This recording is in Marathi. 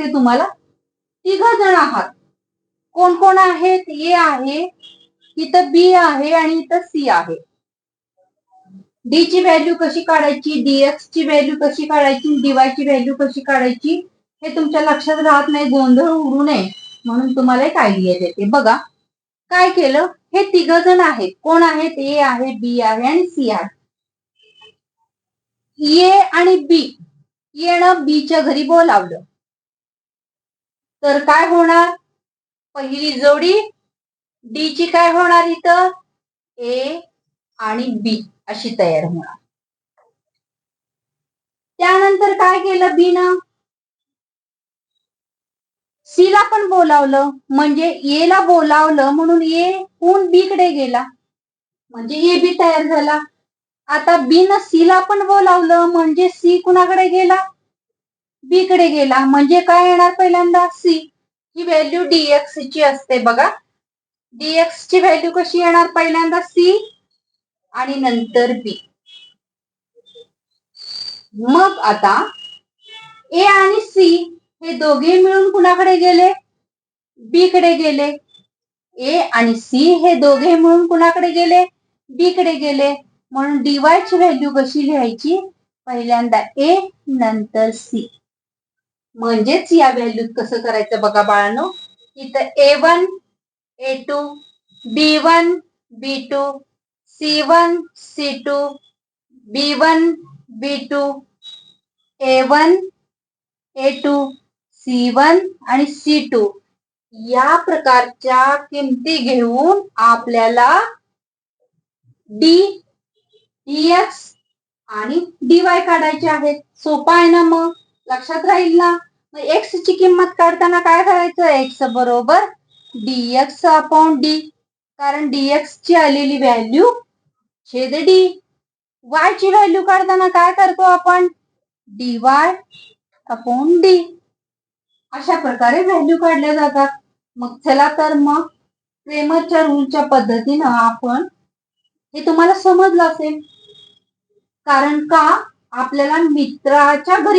सांगते तुम्हाला. तिघ जण आहात. कोण कोण आहेत? ए आहे इथं बी आहे आणि इथं सी आहे. डी ची व्हॅल्यू कशी काढायची? डीएक्स ची व्हॅल्यू कशी काढायची? डीवाय ची व्हॅल्यू कशी काढायची? हे तुमच्या लक्षात राहत नाही गोंधळ उडू नये. म्हणून तुम्हाला एक आयडिया देते. बघा काय केलं? हे तिघ जण आहेत. कोण आहेत? ए आहे बी आहे आणि सी आहे. ए आणि बी येणं e बीच्या घरी बोलावलं. तर काय होणार? पहिली जोडी डी ची काय होणार इथं? ए आणि बी अशी तयार होणार. त्यानंतर काय केलं बी न? सी ला पण बोलावलं. म्हणजे ए ला बोलावलं म्हणून ए कोण बी कडे गेला. म्हणजे ए बी तयार झाला. आता बी न सी ला पण बोलावलं. म्हणजे सी कुणाकडे गेला? बी कडे गेला म्हणजे काय येणार पहिल्यांदा? सी ही व्हॅल्यू डीएक्स ची असते बघा. डीएक्स ची व्हॅल्यू कशी येणार पहिल्यांदा? सी आणि नंतर बी मग आता ए आणि सी हे दोघे मिळून कुणाकडे गेले? बी कडे गेले. ए आणि सी हे दोघे मिळून कुणाकडे गेले? बी कडे गेले. म्हणून डीवाय ची व्हॅल्यू कशी लिहायची? पहिल्यांदा ए नंतर सी म्हणजेच या व्हॅल्यूत कसं करायचं बघा बाळांनो? इथं A one A two B one B two C one C two B one B two A one A two C one आणि सी टू या प्रकारच्या किमती घेऊन आपल्याला डी डीएक्स आणि डी वाय काढायचे आहेत. सोपा आहे ना मग? लक्षात राहील ना? मग एक्स ची किंमत काढताना काय करायचं? एक्स बरोबर डीएक्स अपॉन डी कारण डीएक्स ची आलेली व्हॅल्यू छेद डी वाय ची व्हॅल्यू काढताना काय करतो आपण? डीवाय अपॉन डी अशा प्रकारे व्हॅल्यू काढल्या जातात. मग चला तर मग क्रेमरच्या रूलच्या पद्धतीनं आपण हे तुम्हाला समजलं असेल. कारण का? आपल्याला मित्राच्या घरी